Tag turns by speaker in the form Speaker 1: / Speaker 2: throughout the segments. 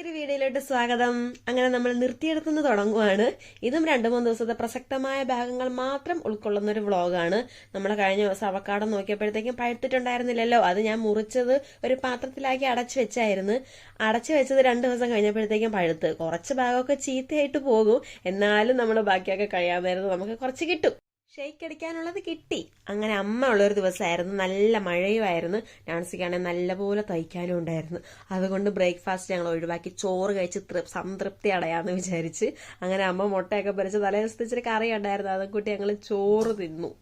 Speaker 1: പുതിയൊരു വീഡിയോയിലോട്ട് സ്വാഗതം. അങ്ങനെ നമ്മൾ നിർത്തിയെടുത്തുനിന്ന് തുടങ്ങുവാണ്. ഇതും രണ്ടു മൂന്ന് ദിവസത്തെ പ്രസക്തമായ ഭാഗങ്ങൾ മാത്രം ഉൾക്കൊള്ളുന്ന ഒരു വ്ളോഗാണ്. നമ്മൾ കഴിഞ്ഞ ദിവസം അവക്കാടം നോക്കിയപ്പോഴത്തേക്കും പഴുത്തിട്ടുണ്ടായിരുന്നില്ലല്ലോ. അത് ഞാൻ മുറിച്ചത് ഒരു പാത്രത്തിലാക്കി അടച്ചു വെച്ചായിരുന്നു. അടച്ചു വെച്ചത് രണ്ട് ദിവസം കഴിഞ്ഞപ്പോഴത്തേക്കും പഴുത്ത്. കുറച്ച് ഭാഗമൊക്കെ ചീത്തയായിട്ട് പോകും. എന്നാലും നമ്മൾ ബാക്കിയൊക്കെ കഴിയാമായിരുന്നു നമുക്ക് കുറച്ച് കിട്ടും. ഷെയ്ക്ക് അടിക്കാനുള്ളത് കിട്ടി. അങ്ങനെ അമ്മ ഉള്ളൊരു ദിവസമായിരുന്നു. നല്ല മഴയുമായിരുന്നു. നാൻസിക്കാണെങ്കിൽ നല്ലപോലെ തയ്ക്കാനും ഉണ്ടായിരുന്നു. അതുകൊണ്ട് ബ്രേക്ക്ഫാസ്റ്റ് ഞങ്ങൾ ഒഴിവാക്കി. ചോറ് കഴിച്ച് തൃ- സംതൃപ്തി അടയാന്ന് വിചാരിച്ച് അങ്ങനെ അമ്മ മുട്ടയൊക്കെ പൊരിച്ച് തലേ ദിവസത്തെ ഇച്ചിരി കറി ഉണ്ടായിരുന്നു. അതും കൂട്ടി ഞങ്ങൾ ചോറ് തിന്നു.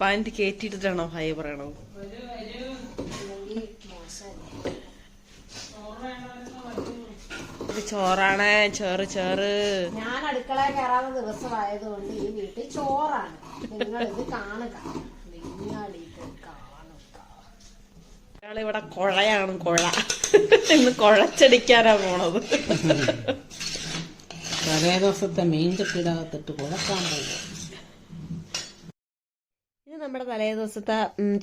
Speaker 2: പാന്റ് കയറ്റിയിട്ടിട്ടാണോ ഹായ് പറയണോ ഇത് ചോറാണ് ചോറ് ചോറ്.
Speaker 3: ഞാൻ അടുക്കളയിൽ ദിവസം ദിവസമായതുകൊണ്ട് ഈ വീട്ടിൽ ചോറാണ്. നിങ്ങൾ ഇത് കാണുക. നിങ്ങളിത് കാണുക.
Speaker 2: ഇവിടെ കുഴയാണ് കുഴ. ഇന്ന് കൊഴച്ചടിക്കാനാ പോണത്.
Speaker 4: തലേ ദിവസത്തെ മീൻ കെട്ടിടാകത്തിട്ട് കുഴക്കാൻ പോകും
Speaker 1: ഇത് നമ്മുടെ തലേ ദിവസത്തെ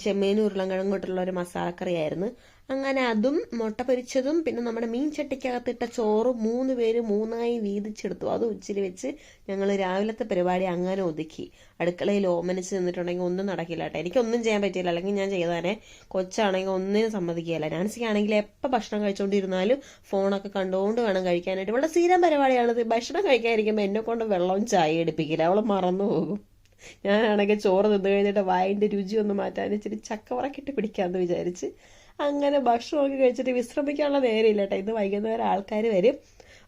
Speaker 1: ചെമ്മീനും ഉരുളൻകിഴങ്ങും കൊണ്ടുള്ള ഒരു മസാലക്കറിയായിരുന്നു. അങ്ങനെ അതും മുട്ട പൊരിച്ചതും പിന്നെ നമ്മുടെ മീൻ ചട്ടിക്കകത്തിട്ട ചോറ് മൂന്ന് പേര് മൂന്നായി വീതിച്ചെടുത്തു. അത് ഉച്ചിരി വെച്ച് ഞങ്ങൾ രാവിലത്തെ പരിപാടി അങ്ങനെ ഒതുക്കി. അടുക്കളയിൽ ഓമനിച്ച് നിന്നിട്ടുണ്ടെങ്കിൽ ഒന്നും നടക്കില്ല കേട്ടോ. എനിക്കൊന്നും ചെയ്യാൻ പറ്റിയില്ല. അല്ലെങ്കിൽ ഞാൻ ചെയ്താനെ കൊച്ചാണെങ്കിൽ ഒന്നിനും സമ്മതിക്കുകയില്ല. നാൻസിക്കാണെങ്കിൽ എപ്പോൾ ഭക്ഷണം കഴിച്ചുകൊണ്ടിരുന്നാലും ഫോണൊക്കെ കണ്ടുകൊണ്ട് വേണം കഴിക്കാനായിട്ട്. ഇവിടെ സ്ഥിരം പരിപാടിയാണ് ഭക്ഷണം കഴിക്കാതിരിക്കുമ്പോൾ എന്നെ കൊണ്ട് വെള്ളവും ചായ എടുപ്പിക്കില്ല. അവൾ മറന്നു പോകും. ഞാനാണെങ്കിൽ ചോറ് തിന്നു കഴിഞ്ഞിട്ട് വായിന്റെ രുചി ഒന്ന് മാറ്റാൻ ഇച്ചിരി ചക്കവറക്കിട്ട് പിടിക്കാമെന്ന് വിചാരിച്ച്. അങ്ങനെ ഭക്ഷണമൊക്കെ കഴിച്ചിട്ട് വിശ്രമിക്കാനുള്ള നേരമില്ല കേട്ടോ. ഇന്ന് വൈകുന്നേരം ആൾക്കാർ വരും.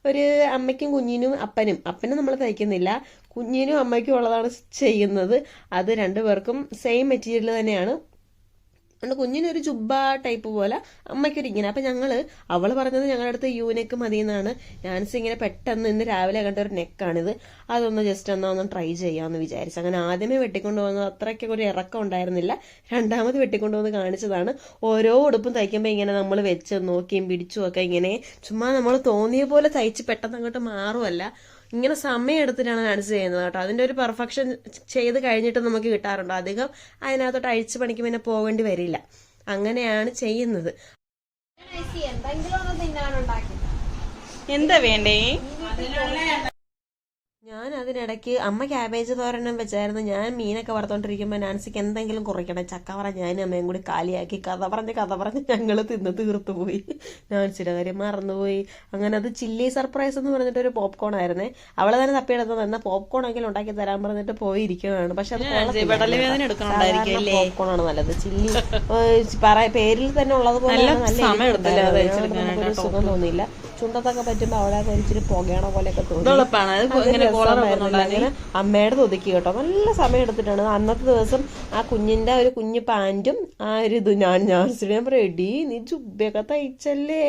Speaker 1: ഒരു അമ്മയ്ക്കും കുഞ്ഞിനും അപ്പനും. അപ്പനും നമ്മൾ തയ്ക്കുന്നില്ല. കുഞ്ഞിനും അമ്മയ്ക്കും ഉള്ളതാണ് ചെയ്യുന്നത്. അത് രണ്ടുപേർക്കും സെയിം മെറ്റീരിയൽ തന്നെയാണ്. അതുകൊണ്ട് കുഞ്ഞിനൊരു ജുബ്ബ ടൈപ്പ് പോലെ അമ്മയ്ക്കൊരു ഇങ്ങനെ അപ്പം ഞങ്ങൾ അവൾ പറഞ്ഞത് ഞങ്ങളുടെ അടുത്ത് യൂനെക്ക് മതി എന്നാണ് ഞാൻസ് ഇങ്ങനെ പെട്ടെന്ന് ഇന്ന് രാവിലെ കണ്ട ഒരു നെക്കാണിത്. അതൊന്ന് ജസ്റ്റ് എന്നാ ഒന്ന് ട്രൈ ചെയ്യാമെന്ന് വിചാരിച്ചു. അങ്ങനെ ആദ്യമേ വെട്ടിക്കൊണ്ട് വന്നത് അത്രയ്ക്കൊക്കെ ഒരു ഇറക്കം ഉണ്ടായിരുന്നില്ല. രണ്ടാമത് വെട്ടിക്കൊണ്ട് വന്ന് കാണിച്ചതാണ്. ഓരോ ഉടുപ്പും തയ്ക്കുമ്പോൾ ഇങ്ങനെ നമ്മൾ വെച്ച് നോക്കിയും പിടിച്ചും ഒക്കെ ഇങ്ങനെ ചുമ്മാ നമ്മൾ തോന്നിയ പോലെ തയ്ച്ച് പെട്ടെന്ന് അങ്ങോട്ട് മാറുമല്ല ഇങ്ങനെ സമയം എടുത്തിട്ടാണ് ഡാൻസ് ചെയ്യുന്നത് കേട്ടോ. അതിന്റെ ഒരു പെർഫെക്ഷൻ ചെയ്ത് കഴിഞ്ഞിട്ട് നമുക്ക് കിട്ടാറുണ്ട്. അധികം അതിനകത്തോട്ട് അഴിച്ചു പണിക്ക് പിന്നെ പോകേണ്ടി വരില്ല. അങ്ങനെയാണ് ചെയ്യുന്നത്.
Speaker 2: എന്താ വേണ്ടേ?
Speaker 1: ഞാൻ അതിനിടയ്ക്ക് അമ്മ ക്യാബേജ് തോരനും വെച്ചായിരുന്നു. ഞാൻ മീനൊക്കെ വറുത്തോണ്ടിരിക്കുമ്പോൾ നാൻസിക്ക് എന്തെങ്കിലും കുറയ്ക്കണം ചക്ക പറ ഞാനും അമ്മയും കൂടി കാലിയാക്കി കഥ പറഞ്ഞ് കഥ പറഞ്ഞ് ഞങ്ങൾ തിന്ന് തീർത്തു പോയി. നാൻസിയുടെ കാര്യം മറന്നുപോയി. അങ്ങനെ അത് ചില്ലി സർപ്രൈസ് എന്ന് പറഞ്ഞിട്ട് ഒരു പോപ്കോൺ ആയിരുന്നു. അവളെ തന്നെ തപ്പിയെടുത്ത് എന്നാൽ പോപ്കോൺ എങ്കിലും ഉണ്ടാക്കി തരാൻ പറഞ്ഞിട്ട് പോയിരിക്കുകയാണ്. പക്ഷെ അത് പോപ്കോൺ ആണ് നല്ലത്. ചില്ലി പേരിൽ തന്നെ ഉള്ളത്
Speaker 2: പോലെ
Speaker 1: നല്ല സുഖം തോന്നിയില്ല. ചുണ്ടത്തൊക്കെ പറ്റുമ്പോ അവിടെ ഇച്ചിരി പുകയണ പോലെയൊക്കെ തോന്നി. അങ്ങനെ അമ്മയുടെ ഒതുക്കി കേട്ടോ. നല്ല സമയം എടുത്തിട്ടാണ്. അന്നത്തെ ദിവസം ആ കുഞ്ഞിന്റെ ഒരു കുഞ്ഞു പാന്റും ആ ഒരു ഇത് ഞാൻ ഞാൻ ഞാൻ റെഡി നീ ജുബയൊക്കെ തയ്ച്ചല്ലേ?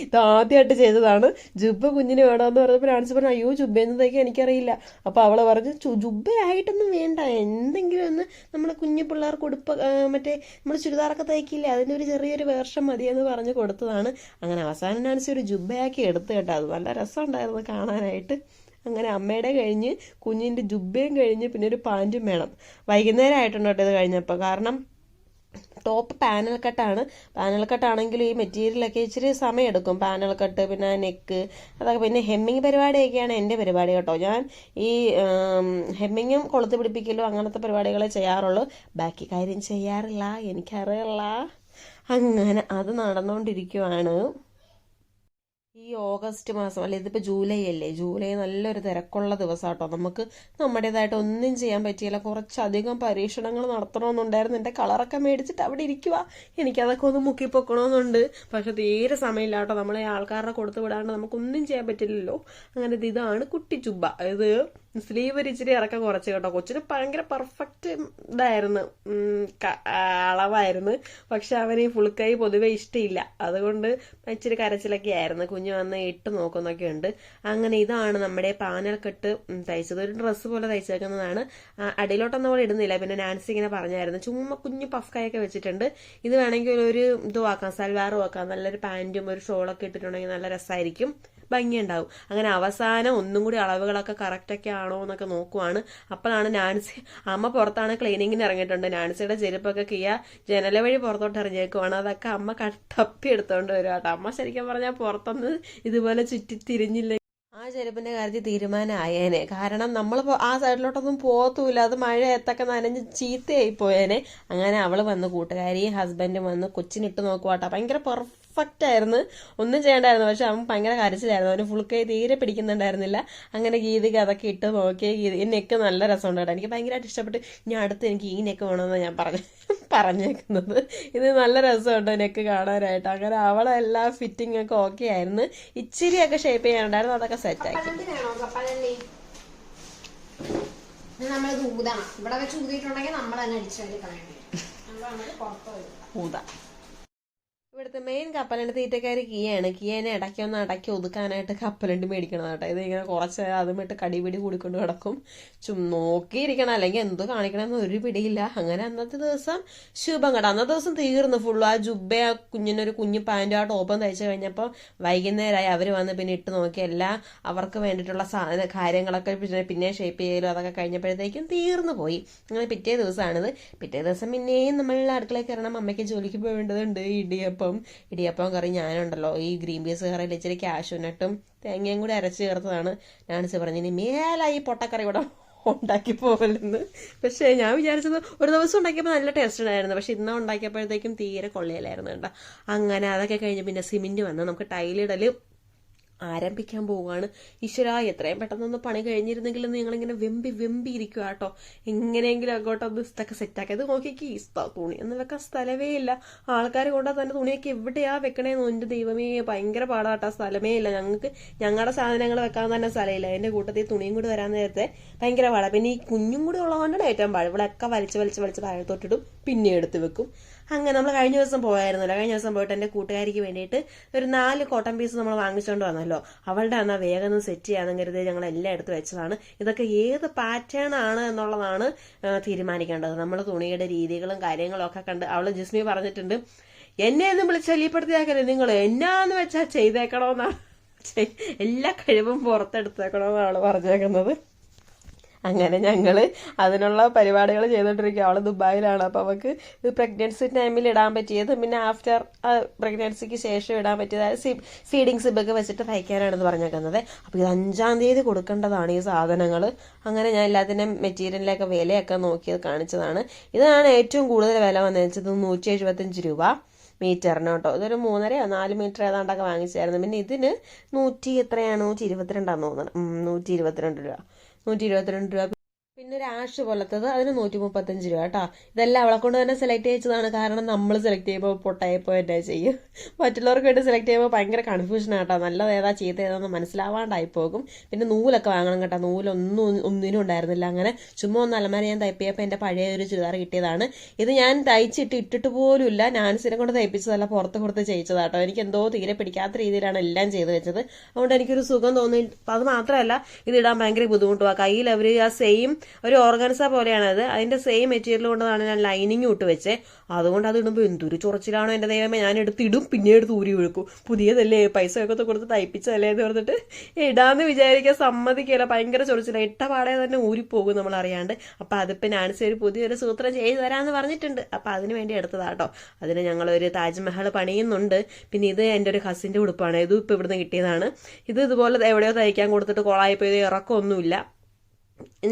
Speaker 1: ഇത് ആദ്യമായിട്ട് ചെയ്തതാണ്. ജുബ കുഞ്ഞിന് വേണമെന്ന് പറഞ്ഞപ്പോൾ നാൻസി പറഞ്ഞു അയ്യോ ജുബയൊന്നും തയ്ക്കാൻ എനിക്കറിയില്ല. അപ്പൊ അവൾ പറഞ്ഞു "ചു- ജുബയായിട്ടൊന്നും വേണ്ട. എന്തെങ്കിലും ഒന്ന് നമ്മളെ കുഞ്ഞു പിള്ളേർക്ക് ഉടുപ്പ് മറ്റേ നമ്മൾ ചുരിദാറൊക്കെ തയ്ക്കില്ലേ? അതിന്റെ ഒരു ചെറിയൊരു വേർഷം മതിയെന്ന് പറഞ്ഞു കൊടുത്തതാണ്. അങ്ങനെ അവസാനം നാൻസി ഒരു ജുബയാക്കി എടുത്ത് കേട്ടോ. അത് നല്ല രസമുണ്ടായിരുന്നു കാണാനായിട്ട്. അങ്ങനെ അമ്മയുടെ കഴിഞ്ഞ് കുഞ്ഞിന്റെ ജുബ്ബയും കഴിഞ്ഞ് പിന്നെ ഒരു പാന്റും വേണം. വൈകുന്നേരം ആയിട്ടുണ്ട് ഇത് കഴിഞ്ഞപ്പോൾ. കാരണം ടോപ്പ് പാനൽ കട്ടാണ് പാനൽ കട്ടാണെങ്കിൽ ഈ മെറ്റീരിയലൊക്കെ ഇച്ചിരി സമയം എടുക്കും. പാനൽ കട്ട് പിന്നെ നെക്ക് അതൊക്കെ പിന്നെ ഹെമ്മിങ് പരിപാടിയൊക്കെയാണ് എന്റെ പരിപാടി കേട്ടോ. ഞാൻ ഈ ഹെമ്മിങ്ങും കൊളുത്ത് പിടിപ്പിക്കലും അങ്ങനത്തെ പരിപാടികളെ ചെയ്യാറുള്ളൂ. ബാക്കി കാര്യം ചെയ്യാറില്ല. എനിക്കറിയില്ല. അങ്ങനെ അത് നടന്നുകൊണ്ടിരിക്കുവാണ് ഈ ഓഗസ്റ്റ് മാസം അല്ലെ ഇതിപ്പോൾ ജൂലൈ അല്ലേ? ജൂലൈ നല്ലൊരു തിരക്കുള്ള ദിവസം കേട്ടോ നമുക്ക് നമ്മുടേതായിട്ട് ഒന്നും ചെയ്യാൻ പറ്റിയില്ല. കുറച്ചധികം പരീക്ഷണങ്ങൾ നടത്തണമെന്നുണ്ടായിരുന്നു. എന്റെ കളറൊക്കെ മേടിച്ചിട്ട് അവിടെ ഇരിക്കുക എനിക്കതൊക്കെ ഒന്ന് മുക്കിപ്പൊക്കണമെന്നുണ്ട് പക്ഷെ തീരെ സമയമില്ല കേട്ടോ നമ്മളെ ആൾക്കാരുടെ കൊടുത്തു വിടാണ്ട് നമുക്കൊന്നും ചെയ്യാൻ പറ്റില്ലല്ലോ. അങ്ങനെ ഇത് ഇതാണ് കുട്ടി ചുബ്ബ ഇത് സ്ലീവ് ഒരു ഇച്ചിരി ഇറക്കം കുറച്ച് കേട്ടോ. കൊച്ചിന് ഭയങ്കര പെർഫെക്റ്റ് ഇതായിരുന്നു. അളവായിരുന്നു. പക്ഷെ അവന് ഈ ഫുൾക്കൈ പൊതുവെ ഇഷ്ടമില്ല അതുകൊണ്ട് ഇച്ചിരി കരച്ചിലൊക്കെ ആയിരുന്നു. കുഞ്ഞു വന്ന് ഇട്ട് നോക്കുന്നൊക്കെ ഉണ്ട്. അങ്ങനെ ഇതാണ് നമ്മുടെ പാനൽ കെട്ട് തയ്ച്ചത്. ഒരു ഡ്രസ്സ് പോലെ തയ്ച്ചേക്കുന്നതാണ്. അടിയിലോട്ടൊന്നും അവൾ ഇടുന്നില്ല. പിന്നെ നാൻസി ഇങ്ങനെ പറഞ്ഞായിരുന്നു. ചുമ്മാ കുഞ്ഞു ഒക്കെ വെച്ചിട്ടുണ്ട്. ഇത് വേണമെങ്കിൽ ഒരു ഇതും ആക്കാം. സൽവാറും ആക്കാം. നല്ലൊരു പാന്റും ഒരു ഷോളൊക്കെ ഇട്ടിട്ടുണ്ടെങ്കിൽ നല്ല രസമായിരിക്കും ഭംഗിയുണ്ടാവും. അങ്ങനെ അവസാനം ഒന്നും കൂടി അളവുകളൊക്കെ കറക്റ്റൊക്കെ ആണോ എന്നൊക്കെ നോക്കുവാണ്. അപ്പോഴാണ് നാൻസി അമ്മ പുറത്താണ് ക്ലീനിങ്ങിന് ഇറങ്ങിയിട്ടുണ്ട്. നാൻസിയുടെ ചെരുപ്പൊക്കെ കിയ ജനല വഴി പുറത്തോട്ട് ഇറങ്ങിയേക്കുവാണ്. അതൊക്കെ അമ്മ തപ്പി എടുത്തോണ്ട് വരും കേട്ടോ. അമ്മ ശരിക്കും പറഞ്ഞാൽ പുറത്തൊന്ന് ഇതുപോലെ ചുറ്റി തിരിഞ്ഞില്ല? ആ ചെരുപ്പിന്റെ കാര്യത്തിൽ തീരുമാനമായേനെ. കാരണം നമ്മൾ ആ സൈഡിലോട്ടൊന്നും പോകത്തൂല അത് മഴയത്തൊക്കെ നനഞ്ഞ് ചീത്തയായി പോയേനെ അങ്ങനെ അവൾ വന്ന് കൂട്ടുകാരിയും ഹസ്ബൻഡും വന്ന് കൊച്ചിനിട്ട് നോക്കുവാട്ടോ. ഭയങ്കര പെർഫെക്റ്റ് ആയിരുന്നു. ഒന്നും ചെയ്യണ്ടായിരുന്നു. പക്ഷെ അവൻ ഭയങ്കര കരച്ചിലായിരുന്നു. അവന് ഫുൾ കൈ തീരെ പിടിക്കുന്നുണ്ടായിരുന്നില്ല. അങ്ങനെ ഗീതിക്ക് അതൊക്കെ ഇട്ട് നോക്കി ഗീതി ഈ നെക്ക് നല്ല രസമുണ്ട് കേട്ടോ. എനിക്ക് ഭയങ്കരമായിട്ട് ഇഷ്ടപ്പെട്ട്. ഞാൻ അടുത്ത് എനിക്ക് ഈ നെക്ക് വേണമെന്ന് ഞാൻ പറഞ്ഞു പറഞ്ഞേക്കുന്നത്. ഇത് നല്ല രസമുണ്ട് നെക്ക് കാണാനായിട്ട്. അങ്ങനെ അവളെ എല്ലാ ഫിറ്റിംഗ് ഒക്കെ ഓക്കെ ആയിരുന്നു. ഇച്ചിരിയൊക്കെ ഷേപ്പ് ചെയ്യാനുണ്ടായിരുന്നു. അതൊക്കെ സെറ്റാക്കി
Speaker 3: ഊതണം ഇവിടെ വെച്ച് ഊതിയിട്ടുണ്ടെങ്കിൽ നമ്മൾ തന്നെ അടിച്ചു കളയേണ്ടി? വരും നമ്മൾ പുറത്ത്
Speaker 1: ഊത. മെയിൻ കപ്പലിന്റെ തീറ്റക്കാര് കിയാണ്. കിയനെ ഇടയ്ക്കൊന്ന് അടക്കി ഒതുക്കാനായിട്ട് കപ്പലുണ്ട് മേടിക്കണം കേട്ടോ. ഇത് ഇങ്ങനെ കുറച്ച് അതുമായിട്ട് കടിപിടി കൂടിക്കൊണ്ട് കിടക്കും. ചും നോക്കിയിരിക്കണം. അല്ലെങ്കിൽ എന്ത് കാണിക്കണമെന്ന് ഒരു പിടിയില്ല. അങ്ങനെ അന്നത്തെ ദിവസം ശുഭം കേട്ടോ അന്നത്തെ ദിവസം തീർന്നു ഫുള്ള് ആ ജുബ്ബ ആ കുഞ്ഞിനൊരു കുഞ്ഞു പാന്റും ആ ടോപ്പും തയ്ച്ചു കഴിഞ്ഞപ്പോൾ വൈകുന്നേരമായി അവർ വന്ന് പിന്നെ ഇട്ട് നോക്കി എല്ലാം അവർക്ക് വേണ്ടിയിട്ടുള്ള സാധന കാര്യങ്ങളൊക്കെ പിന്നെ പിന്നെ ഷേപ്പ് ചെയ്യലും അതൊക്കെ കഴിഞ്ഞപ്പോഴത്തേക്കും തീർന്നു പോയി. അങ്ങനെ പിറ്റേ ദിവസമാണിത്. പിറ്റേ ദിവസം പിന്നെയും നമ്മൾ അടുക്കളയിൽ കയറണം. അമ്മയ്ക്ക് ജോലിക്ക് പോകേണ്ടതുണ്ട് ഇടിയപ്പം ഇടിയപ്പം കറി ഞാനുണ്ടല്ലോ. ഈ ഗ്രീൻ പീസ് കറിയിൽ ഇച്ചിരി കാഷ്യൂനട്ടും തേങ്ങയും കൂടി അരച്ച് ചേർത്തതാണ്. നാണിച്ച് പറഞ്ഞിനി മേലായി പൊട്ടക്കറി ഇവിടെ ഉണ്ടാക്കി പോകലെന്ന്. പക്ഷേ ഞാൻ വിചാരിച്ചത് ഒരു ദിവസം ഉണ്ടാക്കിയപ്പോൾ നല്ല ടേസ്റ്റ് ഉണ്ടായിരുന്നു. പക്ഷെ ഇന്ന് ഉണ്ടാക്കിയപ്പോഴത്തേക്കും തീരെ കൊള്ളയിലായിരുന്നു കേട്ടോ. അങ്ങനെ അതൊക്കെ കഴിഞ്ഞ് പിന്നെ സിമെന്റ് വന്ന്. നമുക്ക് ടൈലിടൽ ആരംഭിക്കാൻ പോവുകയാണ്. ഈശ്വര എത്രയും പെട്ടെന്നൊന്ന് പണി കഴിഞ്ഞിരുന്നെങ്കിൽ നിങ്ങളിങ്ങനെ വെമ്പി വെമ്പി ഇരിക്കുക കേട്ടോ. എങ്ങനെയെങ്കിലും അങ്ങോട്ടൊന്ന് ഇതൊക്കെ സെറ്റാക്കി അത് നോക്കിക്കി എന്ന് വെക്കാൻ സ്ഥലമേ ഇല്ല. ആൾക്കാർ കൊണ്ടാ തന്നെ തുണിയൊക്കെ എവിടെയാ വെക്കണേന്ന് എന്റെ ദൈവമേ ഭയങ്കര പാടാട്ടോ സ്ഥലമേ ഇല്ല. ഞങ്ങൾക്ക് ഞങ്ങളുടെ സാധനങ്ങൾ വെക്കാൻ തന്നെ സ്ഥലമില്ല. എന്റെ കൂട്ടത്തിൽ തുണിയും കൂടി വരാൻ നേരത്തെ ഭയങ്കര പാടാ. പിന്നെ ഈ കുഞ്ഞും കൂടി ഉള്ളതുകൊണ്ടാണ് ഏറ്റവും പാട്. ഇവിടെയൊക്കെ വലിച്ച് വലിച്ച് വലിച്ച് താഴത്തോട്ടിടും പിന്നെ എടുത്ത് വെക്കും. അങ്ങനെ നമ്മൾ കഴിഞ്ഞ ദിവസം പോയായിരുന്നല്ലോ. കഴിഞ്ഞ ദിവസം പോയിട്ട് എന്റെ കൂട്ടുകാരിക്ക് വേണ്ടിയിട്ട് ഒരു നാല് കോട്ടൺ പീസ് നമ്മൾ വാങ്ങിച്ചുകൊണ്ട് വന്നല്ലോ. അവളുടെ എന്നാൽ വേഗം ഒന്ന് സെറ്റ് ചെയ്യാന്ന് കരുതി ഞങ്ങൾ എല്ലാം എടുത്ത് വെച്ചതാണ്. ഇതൊക്കെ ഏത് പാറ്റേൺ ആണ് എന്നുള്ളതാണ് തീരുമാനിക്കേണ്ടത്. നമ്മൾ തുണിയുടെ രീതികളും കാര്യങ്ങളും ഒക്കെ കണ്ട് അവൾ ജിസ്മി പറഞ്ഞിട്ടുണ്ട് എന്നെ ഒന്നും വിളിച്ച് ശല്യപ്പെടുത്തിയാക്കരുത് നിങ്ങൾ എന്നാന്ന് വെച്ചാൽ ചെയ്തേക്കണമെന്നാണ് ചെയ്- എല്ലാ കഴിവും പുറത്തെടുത്തേക്കണമെന്നാണ് പറഞ്ഞേക്കുന്നത്. അങ്ങനെ ഞങ്ങൾ അതിനുള്ള പരിപാടികൾ ചെയ്തുകൊണ്ടിരിക്കുക അവൾ ദുബായിലാണ്. അപ്പോൾ അവൾക്ക് പ്രഗ്നൻസി ടൈമിൽ ഇടാൻ പറ്റിയത് പിന്നെ ആഫ്റ്റർ പ്രഗ്നൻസിക്ക് ശേഷം ഇടാൻ പറ്റിയത് ഫീഡിങ് സിബൊക്കെ വെച്ചിട്ട് തയ്ക്കാനാണെന്ന് പറഞ്ഞേക്കുന്നത്. അപ്പോൾ ഇത് അഞ്ചാം തീയതി കൊടുക്കേണ്ടതാണ് ഈ സാധനങ്ങൾ അങ്ങനെ ഞാൻ എല്ലാത്തിന്റെ മെറ്റീരിയലിലൊക്കെ വിലയൊക്കെ നോക്കിയത് കാണിച്ചതാണ്. ഇതാണ് ഏറ്റവും കൂടുതൽ വില വന്നത് വെച്ചത് നൂറ്റി എഴുപത്തഞ്ച് രൂപ മീറ്ററിന് കേട്ടോ. ഇതൊരു മൂന്നരയോ നാല് മീറ്റർ ഏതാണ്ടൊക്കെ വാങ്ങിച്ചായിരുന്നു. പിന്നെ ഇതിന് നൂറ്റി എത്രയാണ് നൂറ്റി ഇരുപത്തിരണ്ടാന്ന് തോന്നുന്നത് നൂറ്റി ഇരുപത്തിരണ്ട് രൂപ. നൂറ്റി ഇരുപത്തിരണ്ട് രൂപ പിന്നെ ഒരു ആഷ് പോലത്തത് അതിന് നൂറ്റി മുപ്പത്തഞ്ച് രൂപ കേട്ടോ. ഇതെല്ലാം അവളെ കൊണ്ട് തന്നെ സെലക്ട് ചെയ്തതാണ് കാരണം നമ്മൾ സെലക്ട് ചെയ്യുമ്പോൾ പൊട്ടായപ്പോൾ എന്നെ ചെയ്യും. മറ്റുള്ളവർക്ക് വേണ്ടി സെലക്ട് ചെയ്യുമ്പോൾ ഭയങ്കര കൺഫ്യൂഷൻ ആട്ടോ. നല്ലത് ഏതാ ചീത്ത ഏതാന്ന് മനസ്സിലാവാണ്ടായി പോകും. പിന്നെ നൂലൊക്കെ വാങ്ങണം കേട്ടോ. നൂലൊന്നും ഒന്നിനും ഉണ്ടായിരുന്നില്ല. അങ്ങനെ ചുമ്മാ ഒന്ന് അലമാര ഞാൻ തയ്പ്പിയപ്പോൾ എന്റെ പഴയ ഒരു ചുരിദാർ കിട്ടിയതാണ്. ഇത് ഞാൻ തയ്ച്ചിട്ട് ഇട്ടിട്ട് പോലും ഇല്ല നാൻസിനെ കൊണ്ട് തയ്പ്പിച്ചതല്ല പുറത്ത് കൊടുത്ത് ചെയ്യിച്ചതാട്ടോ. എനിക്ക് എന്തോ തീരെ പിടിക്കാത്ത രീതിയിലാണ് എല്ലാം ചെയ്ത് വെച്ചത്. അതുകൊണ്ട് എനിക്കൊരു സുഖം തോന്നി. അത് മാത്രമല്ല ഇത് ഇടാൻ ഭയങ്കര ബുദ്ധിമുട്ടുവാ. കയ്യിൽ അവർ ആ സെയിം ഒരു ഓർഗൻസ പോലെയാണ് അത്. അതിന്റെ സെയിം മെറ്റീരിയൽ കൊണ്ടാണ് ഞാൻ ലൈനിങ് ഇട്ട് വെച്ചേ. അതുകൊണ്ട് അത് ഇടുമ്പോൾ എന്തൊരു ചൊറച്ചിലാണോ എന്റെ ദൈവമേ. ഞാൻ എടുത്ത് ഇടും പിന്നെ എടുത്ത് ഊരി ഒഴുക്കും. പുതിയതല്ലേ പൈസ ഒക്കെ കൊടുത്ത് തയ്പ്പിച്ചതല്ലേ എന്ന് പറഞ്ഞിട്ട് ഇടാന്ന് വിചാരിക്കാൻ സമ്മതിക്കില്ല ഭയങ്കര ചൊറിച്ചില്ല ഇട്ട പാടെ തന്നെ ഊരിപ്പോകും നമ്മൾ അറിയാണ്ട്. അപ്പൊ അതിപ്പോ നാൻസി ഒരു പുതിയൊരു സൂത്രം ചെയ്തു തരാന്ന് പറഞ്ഞിട്ടുണ്ട്. അപ്പൊ അതിന് വേണ്ടി എടുത്തതാട്ടോ. അതിന് ഒരു താജ്മഹൽ പണിയുന്നുണ്ട്. പിന്നെ ഇത് എന്റെ ഒരു ഹസിന്റെ ഉടുപ്പാണ്. ഇതും ഇപ്പൊ ഇവിടുന്ന് കിട്ടിയതാണ്. ഇത് ഇതുപോലെ എവിടെയോ തയ്ക്കാൻ കൊടുത്തിട്ട് കൊളായി പോയത് ഇറക്കമൊന്നുമില്ല.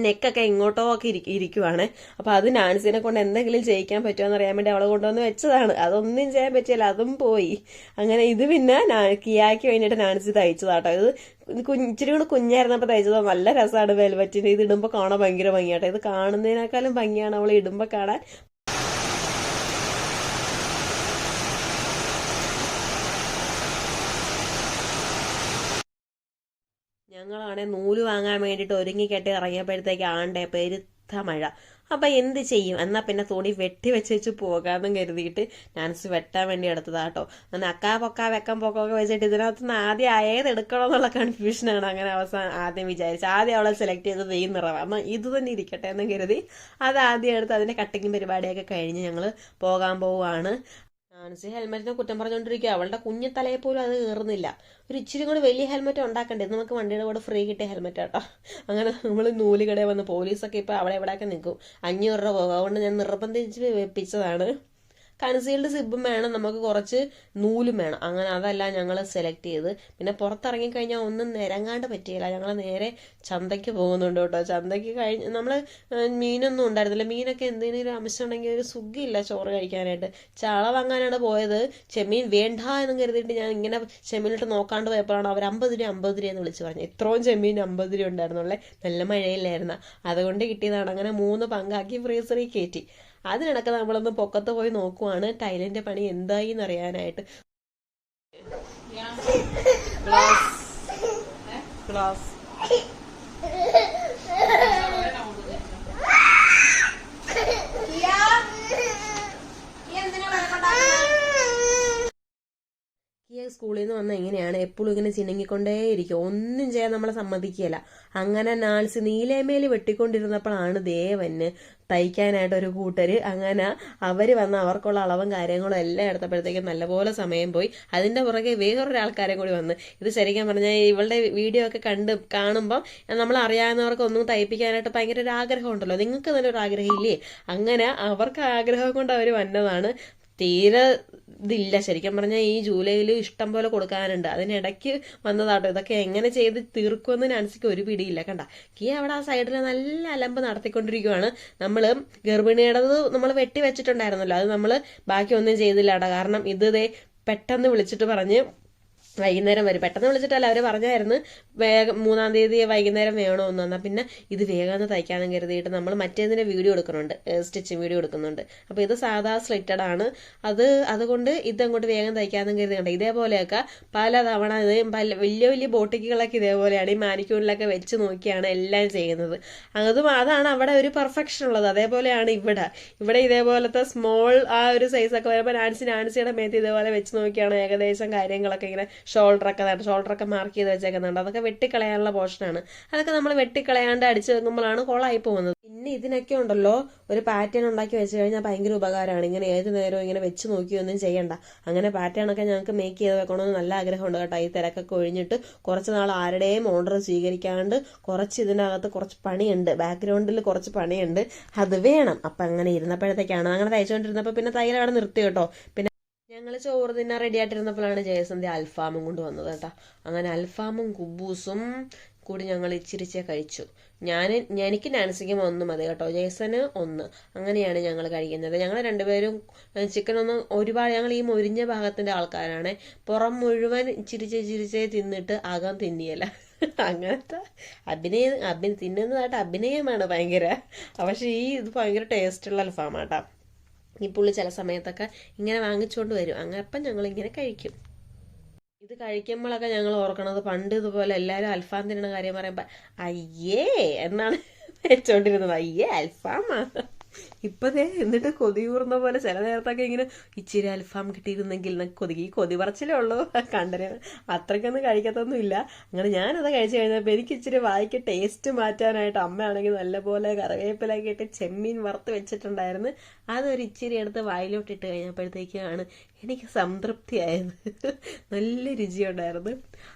Speaker 1: നെക്കൊക്കെ ഇങ്ങോട്ടോ ഒക്കെ ഇരിക്കും ഇരിക്കുവാണ്. അപ്പോൾ അത് നാൻസിനെ കൊണ്ട് എന്തെങ്കിലും ചെയ്യിക്കാൻ പറ്റുമോ അറിയാൻ വേണ്ടി അവളെ കൊണ്ടുവന്ന് വെച്ചതാണ്. അതൊന്നും ചെയ്യാൻ പറ്റിയില്ല അതും പോയി. അങ്ങനെ ഇത് പിന്നെ കിയാക്ക് വേണ്ടിയിട്ട് നാൻസി തയ്ച്ചതാട്ടോ. ഇത് ഇച്ചിരി കൂടെ കുഞ്ഞായിരുന്നപ്പോൾ തയ്ച്ചത്. നല്ല രസമാണ് വെൽവറ്റിന്റെ ഇത് ഇടുമ്പോൾ കാണാൻ ഭയങ്കര ഭംഗിയാട്ടോ. ഇത് കാണുന്നതിനേക്കാളും ഭംഗിയാണ് അവൾ ഇടുമ്പോൾ കാണാൻ. ഞങ്ങളാണെ നൂൽ വാങ്ങാൻ വേണ്ടിയിട്ട് ഒരുങ്ങിക്കെട്ടി ഇറങ്ങിയപ്പോഴത്തേക്ക് ആണ്ടേ പെരുത്ത മഴ. അപ്പൊ എന്ത് ചെയ്യും? എന്നാ പിന്നെ തുണി വെട്ടി വെച്ച് വെച്ച് പോകാമെന്നും കരുതിയിട്ട് നാൻസി വെട്ടാൻ വേണ്ടി എടുത്തതാട്ടോ അങ്ങനെ അക്കാ പൊക്കാ വെക്കം പൊക്കൊക്കെ വെച്ചിട്ട് ഇതിനകത്ത് നിന്ന് ആദ്യം ഏത് എടുക്കണോ എന്നുള്ള കൺഫ്യൂഷനാണ് അങ്ങനെ അവസാനം ആദ്യം വിചാരിച്ചു ആദ്യം അവളെ സെലക്ട് ചെയ്തത് ഈ നിറവാണ് എന്നാൽ ഇത് തന്നെ ഇരിക്കട്ടെ എന്നും കരുതി. അത് ആദ്യം എടുത്ത് അതിന്റെ കട്ടിങ്ങും പരിപാടിയൊക്കെ കഴിഞ്ഞ് ഞങ്ങൾ പോകാൻ പോവുകയാണ് നാൻസി ഹെൽമെറ്റിനെ കുറ്റം പറഞ്ഞുകൊണ്ടിരിക്കുക അവളുടെ കുഞ്ഞു തലയെ പോലും അത് കയറുന്നില്ല. ഒരു ഇച്ചിരി കൂടി വലിയ ഹെൽമെറ്റ് ഉണ്ടാക്കണ്ടേ? നമുക്ക് വണ്ടിയുടെ കൂടെ ഫ്രീ കിട്ടിയ ഹെൽമെറ്റ് ആട്ടോ. അങ്ങനെ നമ്മൾ നൂലുകടയിൽ വന്ന് പോലീസൊക്കെ ഇപ്പോൾ അവിടെ എവിടെയൊക്കെ നിൽക്കും. അഞ്ഞൂറ് രൂപ അതുകൊണ്ട് ഞാൻ നിർബന്ധിച്ച് വെപ്പിച്ചതാണ്. കൺസീൽഡ് സിബും വേണം നമുക്ക് കുറച്ച് നൂലും വേണം. അങ്ങനെ അതല്ല ഞങ്ങൾ സെലക്ട് ചെയ്ത്. പിന്നെ പുറത്തിറങ്ങി കഴിഞ്ഞാൽ ഒന്നും നിരങ്ങാണ്ട് പറ്റിയില്ല. ഞങ്ങൾ നേരെ ചന്തയ്ക്ക് പോകുന്നുണ്ട് കേട്ടോ. ചന്തയ്ക്ക് കഴിഞ്ഞ് നമ്മൾ മീനൊന്നും ഉണ്ടായിരുന്നില്ല. മീനൊക്കെ എന്തെങ്കിലും അംശം ഉണ്ടെങ്കിൽ ഒരു സുഖമില്ല ചോറ് കഴിക്കാനായിട്ട്. ചാള വാങ്ങാനാണ് പോയത്. ചെമ്മീൻ വേണ്ട എന്ന് കരുതിയിട്ട് ഞാൻ ഇങ്ങനെ ചെമ്മീനിട്ട് നോക്കാണ്ട് പോയപ്പോഴാണ് അവർ അമ്പത് രൂപ അമ്പത് രൂപ എന്ന് വിളിച്ച് പറഞ്ഞു ഇത്രയും ചെമ്മീൻ അമ്പത് രൂപ ഉണ്ടായിരുന്നുള്ളേ. നല്ല മഴയില്ലായിരുന്നു. അതുകൊണ്ട് കിട്ടിയതാണ്. അങ്ങനെ മൂന്ന് പങ്കാക്കി ഫ്രീസറിൽ കയറ്റി. അതിനിടക്ക് നമ്മളൊന്ന് പൊക്കത്ത് പോയി നോക്കുവാണ് ടൈലിന്റെ പണി എന്തായി എന്നറിയാനായിട്ട്
Speaker 2: ഗ്ലാസ്.
Speaker 1: ഈ സ്കൂളിൽ നിന്ന് വന്ന എങ്ങനെയാണ്? എപ്പോഴും ഇങ്ങനെ ചിണങ്ങിക്കൊണ്ടേയിരിക്കും. ഒന്നും ചെയ്യാൻ നമ്മളെ സമ്മതിക്കുകയില്ല. അങ്ങനെ നാൾസ് നീലേമേൽ വെട്ടിക്കൊണ്ടിരുന്നപ്പോഴാണ് ദേവന് തയ്ക്കാനായിട്ട് ഒരു കൂട്ടര്. അങ്ങനെ അവർ വന്ന് അവർക്കുള്ള അളവും കാര്യങ്ങളും എല്ലാം എടുത്തപ്പോഴത്തേക്കും നല്ലപോലെ സമയം പോയി. അതിന്റെ പുറകെ വേറൊരാൾക്കാരെ കൂടി വന്ന്. ഇത് ശരിക്കും പറഞ്ഞാൽ ഇവളുടെ വീഡിയോ ഒക്കെ കണ്ട് കാണുമ്പോൾ നമ്മൾ അറിയാവുന്നവർക്കൊന്നും തയ്പ്പിക്കാനായിട്ട് ഭയങ്കര ഒരു ആഗ്രഹം ഉണ്ടല്ലോ. നിങ്ങൾക്ക് തന്നെ ഒരു ആഗ്രഹം ഇല്ലേ? അങ്ങനെ അവർക്ക് ആഗ്രഹം കൊണ്ട് അവർ വന്നതാണ്. തീരെ ഇതില്ല. ശരിക്കും പറഞ്ഞാൽ ഈ ജൂലൈയിൽ ഇഷ്ടം പോലെ കൊടുക്കാനുണ്ട്. അതിനിടയ്ക്ക് വന്നതാട്ടോ. ഇതൊക്കെ എങ്ങനെ ചെയ്ത് തീർക്കുമെന്ന് നാൻസിക്ക് ഒരു പിടിയില്ല. കണ്ട? കീ അവിടെ ആ സൈഡിൽ നല്ല അലമ്പ് നടത്തിക്കൊണ്ടിരിക്കുവാണ്. നമ്മൾ ഗർഭിണിയുടേത് നമ്മൾ വെട്ടി വെച്ചിട്ടുണ്ടായിരുന്നല്ലോ. അത് നമ്മൾ ബാക്കി ഒന്നും ചെയ്തില്ല കേട്ടോ കാരണം ഇത് പെട്ടെന്ന് വിളിച്ചിട്ട് പറഞ്ഞ് വൈകുന്നേരം വരും. പെട്ടെന്ന് വിളിച്ചിട്ടല്ല അവർ പറഞ്ഞായിരുന്നു വേഗം മൂന്നാം തീയതി വൈകുന്നേരം വേണമെന്ന് എന്നാൽ പിന്നെ ഇത് വേഗം ഒന്ന് തയ്ക്കാന്ന് കരുതിയിട്ട് നമ്മൾ മറ്റേതിന്റെ വീഡിയോ എടുക്കുന്നുണ്ട് സ്റ്റിച്ചിങ് വീഡിയോ എടുക്കുന്നുണ്ട്. അപ്പോൾ ഇത് സാധാ സ്ലിറ്റഡ് ആണ്. അത് അതുകൊണ്ട് ഇതങ്ങോട്ട് വേഗം തയ്ക്കാനും കരുതിയുണ്ട് ഇതേപോലെയൊക്കെ പല തവണ ഇത് വലിയ വലിയ ബോട്ടിക്കുകളൊക്കെ ഇതേപോലെയാണ് ഈ മാനിക്യൂറിലൊക്കെ വെച്ച് നോക്കിയാണ് എല്ലാം ചെയ്യുന്നത്. അതും അതാണ് അവിടെ ഒരു പെർഫെക്ഷൻ ഉള്ളത്. അതേപോലെയാണ് ഇവിടെ. ഇവിടെ ഇതേപോലത്തെ സ്മോൾ ആ ഒരു സൈസൊക്കെ വരുമ്പോൾ നാൻസി നാൻസിയുടെ മേത്ത് ഇതേപോലെ വെച്ച് നോക്കിയാണ് ഏകദേശം കാര്യങ്ങളൊക്കെ ഇങ്ങനെ ഷോൾഡറൊക്കെ ഷോൾഡറൊക്കെ മാർക്ക് ചെയ്ത് വെച്ചേക്കുന്നുണ്ട്. അതൊക്കെ വെട്ടിക്കളയാനുള്ള പോർഷനാണ്. അതൊക്കെ നമ്മൾ വെട്ടിക്കളയാണ്ട് അടിച്ച് വെക്കുമ്പോഴാണ് കോളായി പോകുന്നത്. പിന്നെ ഇതിനൊക്കെ ഉണ്ടല്ലോ ഒരു പാറ്റേൺ ഉണ്ടാക്കി വെച്ച് കഴിഞ്ഞാൽ ഭയങ്കര ഉപകാരമാണ്. ഇങ്ങനെ ഏത് നേരവും ഇങ്ങനെ വെച്ച് നോക്കിയൊന്നും ചെയ്യണ്ട. അങ്ങനെ പാറ്റേണൊക്കെ ഞങ്ങൾക്ക് മേക്ക് ചെയ്ത് വെക്കണമെന്ന് നല്ല ആഗ്രഹമുണ്ട് കേട്ടോ. ഈ തിരക്കൊക്കെ ഒഴിഞ്ഞിട്ട് കുറച്ച് നാൾ ആരുടെയും ഓർഡർ സ്വീകരിക്കാണ്ട് കുറച്ച് ഇതിനകത്ത് കുറച്ച് പണിയുണ്ട്. ബാക്ക്ഗ്രൗണ്ടിൽ കുറച്ച് പണിയുണ്ട്. അത് വേണം. അപ്പം അങ്ങനെ ഇരുന്നപ്പോഴത്തേക്കാണ്. അങ്ങനെ തയ്ച്ചുകൊണ്ടിരുന്നപ്പോൾ പിന്നെ തയ്യൽ അവിടെ നിർത്തി കേട്ടോ. പിന്നെ ഞങ്ങൾ ചോറ് തിന്നാൻ റെഡി ആയിട്ടിരുന്നപ്പോഴാണ് ജയസന്ധ്യ അൽഫാമും കൊണ്ട് വന്നത് കേട്ടോ. അങ്ങനെ അൽഫാമും കുബൂസും കൂടി ഞങ്ങൾ ഇച്ചിരിച്ചേ കഴിച്ചു. ഞാൻ എനിക്ക് നാൻസിക്കും ഒന്ന് മതി കേട്ടോ. ജേസന് ഒന്ന്. അങ്ങനെയാണ് ഞങ്ങൾ കഴിക്കുന്നത്. ഞങ്ങൾ രണ്ടുപേരും ചിക്കൻ ഒന്ന് ഒരുപാട് ഞങ്ങൾ ഈ മൊരിഞ്ഞ ഭാഗത്തിന്റെ ആൾക്കാരാണ്. പുറം മുഴുവൻ ചിരിച്ച് ചിരിച്ചേ തിന്നിട്ട് അകം തിന്നിയല്ല. അങ്ങനത്തെ അഭിനയം അഭി തിന്നുന്നതായിട്ട് അഭിനയമാണ് ഭയങ്കര. പക്ഷേ ഈ ഇത് ഭയങ്കര ടേസ്റ്റുള്ള അൽഫാമാട്ടാ. ഈ പുള്ളി ചില സമയത്തൊക്കെ ഇങ്ങനെ വാങ്ങിച്ചുകൊണ്ട് വരും. അങ്ങനെ അപ്പം ഞങ്ങൾ ഇങ്ങനെ കഴിക്കും. ഇത് കഴിക്കുമ്പോഴൊക്കെ ഞങ്ങൾ ഓർക്കണത് പണ്ട് ഇതുപോലെ എല്ലാവരും അൽഫാം തിന്നണ കാര്യം പറയുമ്പോൾ അയ്യേ എന്നാണ് വെച്ചോണ്ടിരുന്നത്. അയ്യേ അൽഫാമാ. ഇപ്പതേ എന്നിട്ട് കൊതിയൂർന്ന പോലെ ചില നേരത്തൊക്കെ ഇങ്ങനെ ഇച്ചിരി അൽഫാം കിട്ടിയിരുന്നെങ്കിൽ എന്നൊക്കെ ഈ കൊതി പറച്ചിലേ ഉള്ളൂ. കണ്ടന് അത്രയ്ക്കൊന്നും കഴിക്കത്തൊന്നുമില്ല അങ്ങനെ ഞാനത് കഴിച്ചു കഴിഞ്ഞപ്പോൾ എനിക്ക് ഇച്ചിരി വായിക്ക് ടേസ്റ്റ് മാറ്റാനായിട്ട് അമ്മയാണെങ്കിൽ നല്ലപോലെ കറിവേപ്പിലൊക്കെ ഇട്ട് ചെമ്മീൻ വറുത്ത് വെച്ചിട്ടുണ്ടായിരുന്നു. അതൊരു ഇച്ചിരി എടുത്ത് വായിലോട്ടിട്ട് കഴിഞ്ഞപ്പോഴത്തേക്കാണ് എനിക്ക് സംതൃപ്തിയായത്. നല്ല രുചിയുണ്ടായിരുന്നു.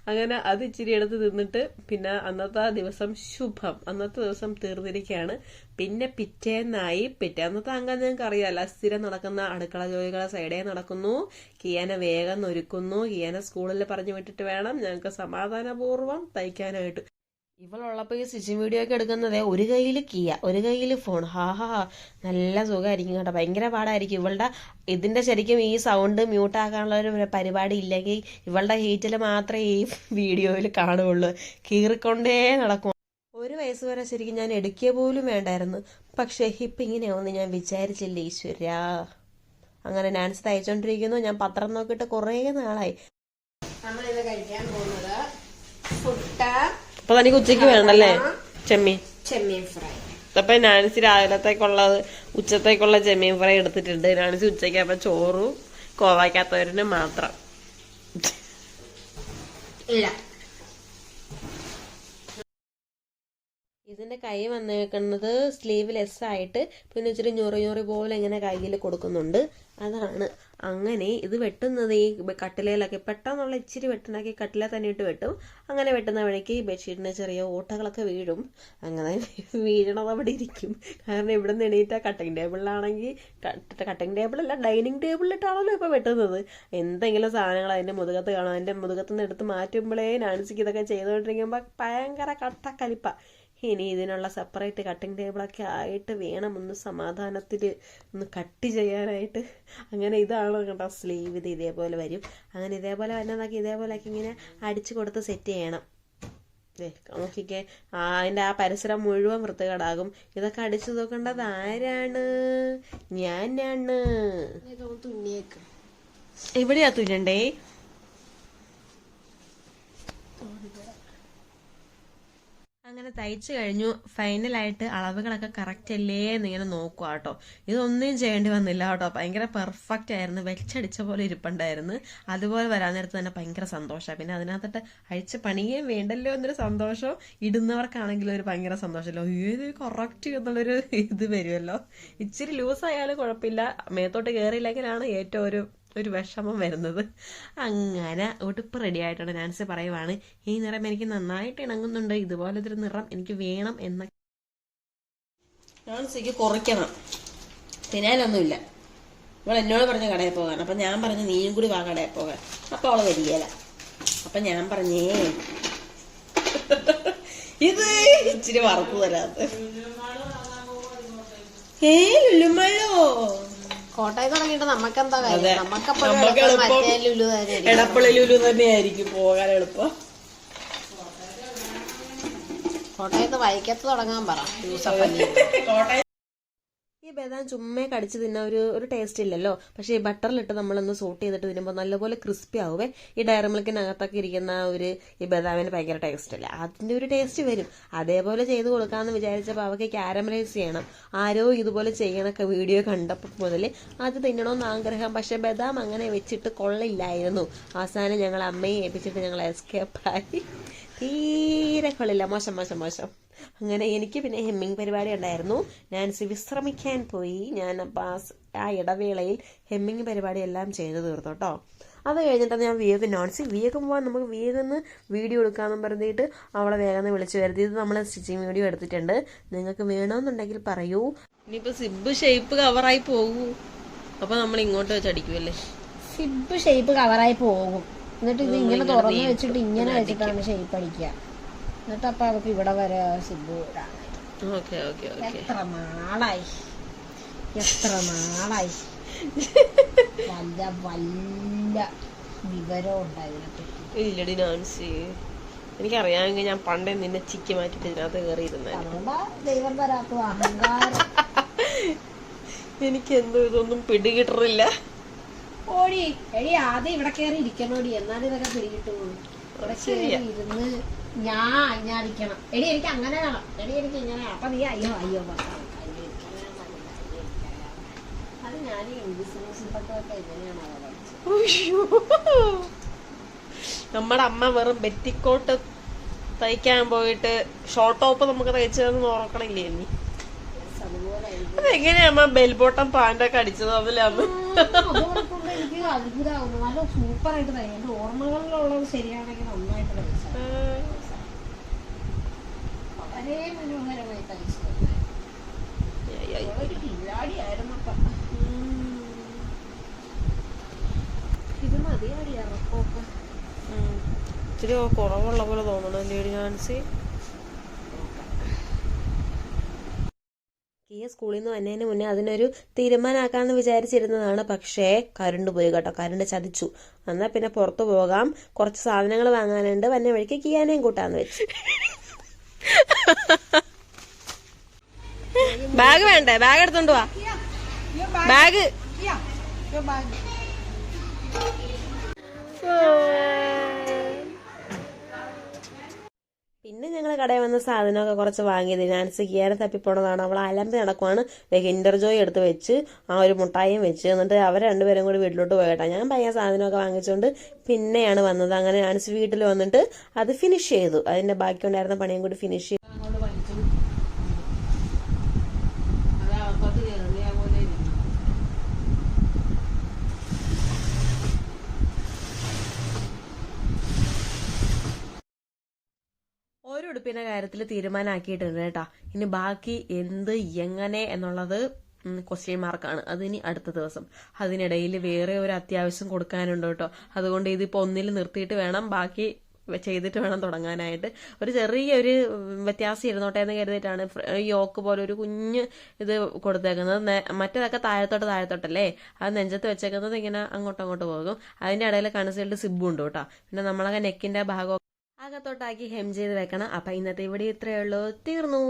Speaker 1: അങ്ങനെ അത് ഇച്ചിരി എടുത്ത് തിന്നിട്ട് പിന്നെ അന്നത്തെ ദിവസം ശുഭം. അന്നത്തെ ദിവസം തീർന്നിരിക്കുകയാണ്. പിന്നെ പിറ്റേന്നായി പിറ്റേന്നത്തെ അംഗം നിങ്ങൾക്ക് അറിയാമല്ലോ സ്ഥിരം നടക്കുന്ന അടുക്കള ജോലികൾ സൈഡേ നടക്കുന്നു. കിയാനെ വേഗം ഒരുക്കുന്നു. കിയാനെ സ്കൂളിൽ പറഞ്ഞു വിട്ടിട്ട് വേണം. ഞങ്ങൾക്ക് സമാധാനപൂർവം തയ്ക്കാനായിട്ട്. ഇവളുള്ളപ്പോൾ ഈ സ്റ്റിച്ചിങ് വീഡിയോ ഒക്കെ എടുക്കുന്നത് ഒരു കയ്യിൽ കിയ ഒരു കയ്യിൽ ഫോൺ. ഹാ ഹാ ഹാ. നല്ല സുഖമായിരിക്കും കേട്ടോ. ഭയങ്കര പാടായിരിക്കും. ഇവളുടെ ഇതിന്റെ ശരിക്കും ഈ സൗണ്ട് മ്യൂട്ടാക്കാനുള്ള ഒരു പരിപാടി ഇല്ലെങ്കിൽ ഇവളുടെ ഹീറ്റിൽ മാത്രമേ ഈ വീഡിയോയിൽ കാണുകയുള്ളൂ. കീറിക്കൊണ്ടേ നടക്കും. ഒരു വയസ്സ് വരെ ശരിക്കും ഞാൻ എടുക്കുക പോലും വേണ്ടായിരുന്നു. പക്ഷേ ഇപ്പം ഇങ്ങനെയാവുമെന്ന് ഞാൻ വിചാരിച്ചില്ല ഈശ്വര. അങ്ങനെ നാൻസ് തയ്ച്ചോണ്ടിരിക്കുന്നു. ഞാൻ പത്രം നോക്കിയിട്ട് കുറേ നാളായി.
Speaker 3: നമ്മളിത് കഴിക്കാൻ പോകുന്നത് പുട്ട
Speaker 1: അപ്പൊ തനിക്ക് ഉച്ചയ്ക്ക് വേണല്ലേ ചെമ്മീൻ?
Speaker 3: ചെമ്മീൻ ഫ്രൈ.
Speaker 1: അപ്പൊ നാൻസി രാവിലത്തേക്കുള്ളത് ഉച്ചത്തേക്കുള്ള ചെമ്മീൻ ഫ്രൈ എടുത്തിട്ടുണ്ട്. നാൻസി ഉച്ചയ്ക്ക് അപ്പൊ ചോറും കോവാക്കാത്തവരിന് മാത്രം.
Speaker 3: ഇല്ല.
Speaker 1: ഇതിന്റെ കൈ വന്നേക്കുന്നത് സ്ലീവ്ലെസ് ആയിട്ട് പിന്നെ ഇച്ചിരി ഞൊറി ഞൊറി പോലെ ഇങ്ങനെ കയ്യിൽ കൊടുക്കുന്നുണ്ട്. അതാണ്. അങ്ങനെ ഇത് വെട്ടുന്നത് ഈ കട്ടിലയിലൊക്കെ പെട്ടെന്നുള്ള ഇച്ചിരി വെട്ടുണ്ടാക്കി കട്ടില തന്നെ ഇട്ട് വെട്ടും. അങ്ങനെ വെട്ടുന്ന വഴിക്ക് ബെഡ്ഷീറ്റിന് ചെറിയ ഓട്ടകളൊക്കെ വീഴും. അങ്ങനെ വീഴണത് അവിടെ ഇരിക്കും. കാരണം ഇവിടെ നിന്ന് എണീറ്റ കട്ടിങ് ടേബിളിലാണെങ്കിൽ കട്ടിങ് ടേബിളല്ല ഡൈനിങ് ടേബിളിലിട്ടാണല്ലോ ഇപ്പോൾ വെട്ടുന്നത്. എന്തെങ്കിലും സാധനങ്ങൾ അതിന്റെ മുതുകത്ത് കാണും. അതിന്റെ മുതുകത്ത് നിന്ന് എടുത്ത് മാറ്റുമ്പോഴേ നാൻസിക്ക് ഇതൊക്കെ ചെയ്തുകൊണ്ടിരിക്കുമ്പോൾ ഭയങ്കര കട്ട കലിപ്പ. ഇനി ഇതിനുള്ള സെപ്പറേറ്റ് കട്ടിംഗ് ടേബിളൊക്കെ ആയിട്ട് വേണം ഒന്ന് സമാധാനത്തിൽ ഒന്ന് കട്ട് ചെയ്യാനായിട്ട്. അങ്ങനെ ഇതാണ് കേട്ടോ സ്ലീവ് ഇത് ഇതേപോലെ വരും. അങ്ങനെ ഇതേപോലെ വരുന്നതൊക്കെ ഇതേപോലെയൊക്കെ ഇങ്ങനെ അടിച്ചു കൊടുത്ത് സെറ്റ് ചെയ്യണം. നോക്കിക്കേ. ആ അതിന്റെ ആ പരിസരം മുഴുവൻ വൃത്തികേടാകും. ഇതൊക്കെ അടിച്ചു നോക്കേണ്ടത് ആരാണ്? ഞാനാണ്.
Speaker 3: തുന്നിയേക്ക്.
Speaker 1: എവിടെയാ തുന്നണ്ടേ? അങ്ങനെ തയ്ച്ചു കഴിഞ്ഞു. ഫൈനലായിട്ട് അളവുകളൊക്കെ കറക്റ്റ് അല്ലേ എന്നിങ്ങനെ നോക്കുക കേട്ടോ. ഇതൊന്നും ചെയ്യേണ്ടി വന്നില്ല കേട്ടോ. ഭയങ്കര പെർഫെക്റ്റ് ആയിരുന്നു. വെച്ചടിച്ച പോലെ ഇരിപ്പുണ്ടായിരുന്നു. അതുപോലെ വരാൻ നേരത്ത് തന്നെ ഭയങ്കര സന്തോഷമാണ് പിന്നെ അതിനകത്തിട്ട് അഴിച്ച പണിയേം വേണ്ടല്ലോ എന്നൊരു സന്തോഷം ഇടുന്നവർക്കാണെങ്കിലും ഒരു ഭയങ്കര സന്തോഷമല്ലോ? ഏത് കറക്റ്റ് എന്നുള്ളൊരു ഇത് വരുമല്ലോ. ഇച്ചിരി ലൂസായാലും കുഴപ്പമില്ല. മേത്തോട്ട് കയറിയില്ലെങ്കിലാണ് ഏറ്റവും ഒരു ഒരു വിഷമം വരുന്നത്. അങ്ങനെ ഉടുപ്പ് റെഡി ആയിട്ടുണ്ട്. നാൻസി പറയുവാണ് ഈ നിറം എനിക്ക് നന്നായിട്ട് ഇണങ്ങുന്നുണ്ട്. ഇതുപോലത്തെ ഒരു നിറം എനിക്ക് വേണം എന്ന. നാൻസിക്ക് കുറയ്ക്കണം. തിനാലൊന്നുമില്ല ഇവൾ എന്നോട് പറഞ്ഞ കടയിൽ പോകാൻ. അപ്പം ഞാൻ പറഞ്ഞു നീയും കൂടി വാ കടയിൽ പോകാൻ. അപ്പം അവൾ വരികയില്ല അപ്പം ഞാൻ പറഞ്ഞേ ഇത് ഇച്ചിരി വറുത്തു തരാത്ത ഏ ലുല്ലുമ്മഴോ
Speaker 3: കോട്ടയം തുടങ്ങിയിട്ട് നമുക്കെന്താ കാര്യം? നമുക്കപ്പോഴും മറ്റേ ലുലു തന്നെ
Speaker 1: എടപ്പള്ളി ലുലു തന്നെയായിരിക്കും പോകാൻ എളുപ്പം.
Speaker 3: കോട്ടയത്ത് വൈക്കത്ത് തുടങ്ങാൻ പറ. യൂസഫല്ലി
Speaker 1: ഈ ബദാം ചുമ്മേ കടിച്ച് തിന്ന ഒരു ഒരു ടേസ്റ്റ് ഇല്ലല്ലോ. പക്ഷേ ബട്ടറിലിട്ട് നമ്മളൊന്ന് സോട്ട് ചെയ്തിട്ട് തിന്നുമ്പോൾ നല്ലപോലെ ക്രിസ്പി ആവുമേ ഈ ഡയറി മിൽക്കിനകത്തൊക്കെ ഇരിക്കുന്ന ഒരു ഈ ബദാമിന് ഭയങ്കര ടേസ്റ്റ് അല്ല അതിന്റെ ഒരു ടേസ്റ്റ് വരും. അതേപോലെ ചെയ്ത് കൊടുക്കാമെന്ന് വിചാരിച്ചപ്പോൾ അവർക്ക് ക്യാരമലൈസ് ചെയ്യണം. ആരോ ഇതുപോലെ ചെയ്യണൊക്കെ വീഡിയോ കണ്ടപ്പോൾ മുതൽ അത് തിന്നണമെന്ന് ആഗ്രഹം. പക്ഷേ ബദാം അങ്ങനെ വെച്ചിട്ട് കൊള്ളില്ലായിരുന്നു. അവസാനം ഞങ്ങൾ അമ്മയെ ഏൽപ്പിച്ചിട്ട് ഞങ്ങൾ എസ്കേപ്പായി തീരെ കൊള്ളില്ല. മോശം മോശം മോശം. അങ്ങനെ എനിക്ക് പിന്നെ ഹെമ്മിങ് പരിപാടി ഉണ്ടായിരുന്നു. നാൻസി വിശ്രമിക്കാൻ പോയി. ഞാൻ അപ്പോൾ ആ ആ ഇടവേളയിൽ ഹെമ്മിങ് പരിപാടി എല്ലാം ചെയ്തു തീർത്തു കേട്ടോ. അത് കഴിഞ്ഞിട്ട് ഞാൻ വേഗം നാൻസി വേഗം പോകാൻ നമുക്ക് വേഗം വീഡിയോ എടുക്കാമെന്ന് പറഞ്ഞിട്ട് അവളെ വേഗം വിളിച്ചു വരുത്തി. ഇത് നമ്മൾ സ്റ്റിച്ചിങ് വീഡിയോ എടുത്തിട്ടുണ്ട്. നിങ്ങൾക്ക് വേണമെന്നുണ്ടെങ്കിൽ പറയൂ. ഇനിയിപ്പോൾ സിബ് ഷേപ്പ് കവറായി പോകൂ. അപ്പോൾ നമ്മൾ ഇങ്ങോട്ട് വെച്ച് അടിക്കുമല്ലേ
Speaker 3: സിബ് ഷേപ്പ് കവറായി പോകും. എന്നിട്ട് ഇത് ഇങ്ങനെ തുറന്നു വെച്ചിട്ട് ഇങ്ങനെ വെച്ചിട്ടാണ് ഷേപ്പ് അടിക്കുക. എന്നിട്ട് അപ്പൊ അവർക്ക് ഇവിടെ വരെ സിബു എത്ര നാളായി? എത്ര നാളായി? വല്ല വല്ല വിവരം ഉണ്ടായിരുന്നു
Speaker 1: ഇല്ലടി നാൻസി. എനിക്കറിയാമെങ്കിൽ ഞാൻ പണ്ടേ നിന്നെ ചിക്കി മാറ്റിട്ട് ഇതിനകത്ത് കയറിയിരുന്നേ.
Speaker 3: അതുകൊണ്ടാ ദൈവം തരാത്ത അഹങ്കാരം.
Speaker 1: എനിക്ക് എന്തോ ഇതൊന്നും പിടികിട്ടറില്ല.
Speaker 3: ഓടി എടി ആദ്യം ഇവിടെ കയറി ഇരിക്കണോടി. എന്നാലും ഇതൊക്കെ പിടികിട്ടുള്ളൂ. ഇവിടെ കയറി ഇരുന്ന് ഞാൻ അഞ്ഞാടിക്കണം എടി എനിക്ക് അങ്ങനെ വേണം എടി എനിക്ക് ഇങ്ങനെ. അപ്പൊ നീ അയ്യോ അയ്യോ അത് ഞാൻ ഇംഗ്ലീഷ്
Speaker 1: നമ്മുടെ അമ്മ വെറും ബെറ്റിക്കോട്ട് തയ്ക്കാൻ പോയിട്ട് ഷോർട്ട് ടോപ്പ് നമുക്ക് തയ്ച്ചതെന്ന് ഓർക്കണില്ലേ നീ അതെങ്ങനെയാ അമ്മ ബെൽ ബോട്ടം പാന്റൊക്കെ അടിച്ചത്
Speaker 3: അതിലാന്ന് എനിക്ക് അത്ഭുതമാകുന്നു നല്ല സൂപ്പറായിട്ട് തയ്ക്കും എന്റെ ഓർമ്മകളിലുള്ളത് ശരിയാണെങ്കിൽ നന്നായിട്ട് തയ്ച്ചു ഒരു
Speaker 1: ഇച്ചിരി കുറവുള്ള പോലെ തോന്നണം ലേഡി ചാൻസ് ഈ സ്കൂളിൽ നിന്ന് വന്നതിന് മുന്നേ അതിനൊരു തീരുമാനമാക്കാമെന്ന് വിചാരിച്ചിരുന്നതാണ് പക്ഷേ കരണ്ട് പോയി കേട്ടോ കരണ്ട് ചതിച്ചു. എന്നാൽ പിന്നെ പുറത്തു പോകാം കുറച്ച് സാധനങ്ങൾ വാങ്ങാനുണ്ട് വന്ന വഴിക്ക് കിയാനേയും കൂട്ടാന്ന് വെച്ചു. ബാഗ് വേണ്ടേ? ബാഗ് എടുത്തോണ്ട് വാ. ബാഗ് പിന്നെ ഞങ്ങൾ കടയിൽ വന്ന സാധനമൊക്കെ കുറച്ച് വാങ്ങിയത്. നാൻസി കിയാനെ തപ്പിപ്പോണതാണ്. അവൾ അലമ്പി നടക്കുവാണ്. കിൻഡർ ജോയ് എടുത്ത് വെച്ച് ആ ഒരു മുട്ടായും വെച്ച് എന്നിട്ട് അവർ രണ്ടുപേരും കൂടി വീട്ടിലോട്ട് പോയിട്ടാ. ഞാൻ പയ്യ സാധനമൊക്കെ വാങ്ങിച്ചുകൊണ്ട് പിന്നെയാണ് വന്നത്. അങ്ങനെ നാൻസി വീട്ടിൽ വന്നിട്ട് അത് ഫിനിഷ് ചെയ്തു. അതിന്റെ ബാക്കി ഉണ്ടായിരുന്ന പണിയും കൂടി ഫിനിഷ് ചെയ്തു
Speaker 3: അങ്ങോട്ട് വലിച്ചു
Speaker 1: ഉടുപ്പിന്റെ കാര്യത്തിൽ തീരുമാനമാക്കിയിട്ടുണ്ട് കേട്ടോ. ഇനി ബാക്കി എന്ത് എങ്ങനെ എന്നുള്ളത് ക്വസ്റ്റ്യൻ മാർക്കാണ് അത് ഇനി അടുത്ത ദിവസം. അതിനിടയിൽ വേറെ ഒരു അത്യാവശ്യം കൊടുക്കാനുണ്ട് കേട്ടോ. അതുകൊണ്ട് ഇതിപ്പോ ഒന്നിൽ നിർത്തിയിട്ട് വേണം ബാക്കി ചെയ്തിട്ട് വേണം തുടങ്ങാനായിട്ട്. ഒരു ചെറിയൊരു വ്യത്യാസം ഇരുന്നോട്ടെ എന്ന് കരുതിയിട്ടാണ് യോക്ക് പോലെ ഒരു കുഞ്ഞ് ഇത് കൊടുത്തേക്കുന്നത്. മറ്റേതൊക്കെ താഴത്തോട്ട് താഴത്തോട്ടല്ലേ? അത് നെഞ്ചത്ത് വെച്ചേക്കുന്നത് ഇങ്ങനെ അങ്ങോട്ടും അങ്ങോട്ട് പോകും. അതിന്റെ ഇടയിൽ കണസൈഡിൽ സിബും ഉണ്ട് കേട്ടോ. പിന്നെ നമ്മളൊക്കെ നെക്കിന്റെ ഭാഗം അകത്തോട്ടാക്കി ഹെം ചെയ്ത് വെക്കണം. അപ്പൊ ഇന്നത്തെ ഇവിടെ ഇത്രയേ ഉള്ളൂ. തീർന്നു.